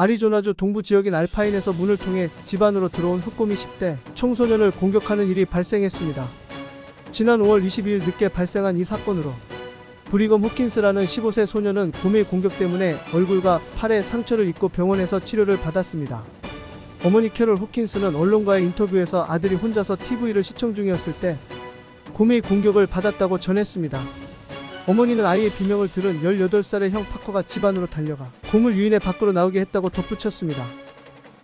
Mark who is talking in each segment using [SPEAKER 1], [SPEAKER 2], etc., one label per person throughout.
[SPEAKER 1] 아리조나주 동부 지역인 알파인에서 문을 통해 집 안으로 들어온 흑곰이 10대 청소년을 공격하는 일이 발생했습니다. 지난 5월 22일 늦게 발생한 이 사건으로 브리검 호킨스라는 15세 소년은 곰의 공격 때문에 얼굴과 팔에 상처를 입고 병원에서 치료를 받았습니다. 어머니 캐롤 호킨스는 언론과의 인터뷰에서 아들이 혼자서 TV를 시청 중이었을 때 곰의 공격을 받았다고 전했습니다. 어머니는 아이의 비명을 들은 18살의 형 파커가 집 안으로 달려가 곰을 유인해 밖으로 나오게 했다고 덧붙였습니다.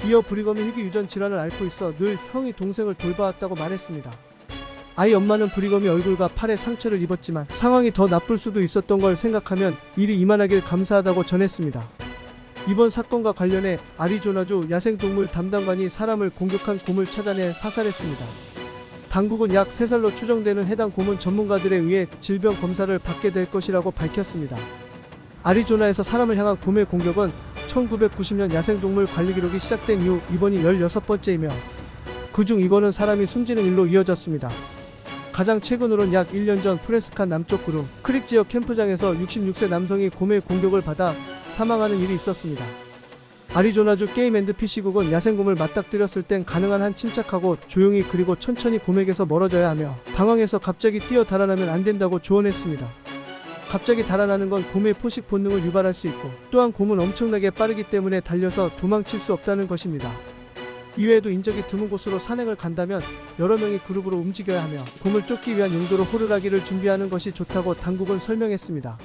[SPEAKER 1] 이어 브리검이 희귀 유전 질환을 앓고 있어 늘 형이 동생을 돌봐왔다고 말했습니다. 아이 엄마는 브리검이 얼굴과 팔에 상처를 입었지만 상황이 더 나쁠 수도 있었던 걸 생각하면 일이 이만하길 감사하다고 전했습니다. 이번 사건과 관련해 아리조나주 야생동물 담당관이 사람을 공격한 곰을 찾아내 사살했습니다. 당국은 약 3살로 추정되는 해당 곰은 전문가들에 의해 질병 검사를 받게 될 것이라고 밝혔습니다. 아리조나에서 사람을 향한 곰의 공격은 1990년 야생동물 관리 기록이 시작된 이후 이번이 16번째이며 그중 이거는 사람이 숨지는 일로 이어졌습니다. 가장 최근으론 약 1년 전 프레스칸 남쪽 구름 크릭 지역 캠프장에서 66세 남성이 곰의 공격을 받아 사망하는 일이 있었습니다. 아리조나주 게임 앤드 PC국은 야생곰을 맞닥뜨렸을 땐 가능한 한 침착하고 조용히 그리고 천천히 곰에게서 멀어져야 하며 당황해서 갑자기 뛰어 달아나면 안 된다고 조언했습니다. 갑자기 달아나는 건 곰의 포식 본능을 유발할 수 있고 또한 곰은 엄청나게 빠르기 때문에 달려서 도망칠 수 없다는 것입니다. 이외에도 인적이 드문 곳으로 산행을 간다면 여러 명이 그룹으로 움직여야 하며 곰을 쫓기 위한 용도로 호루라기를 준비하는 것이 좋다고 당국은 설명했습니다.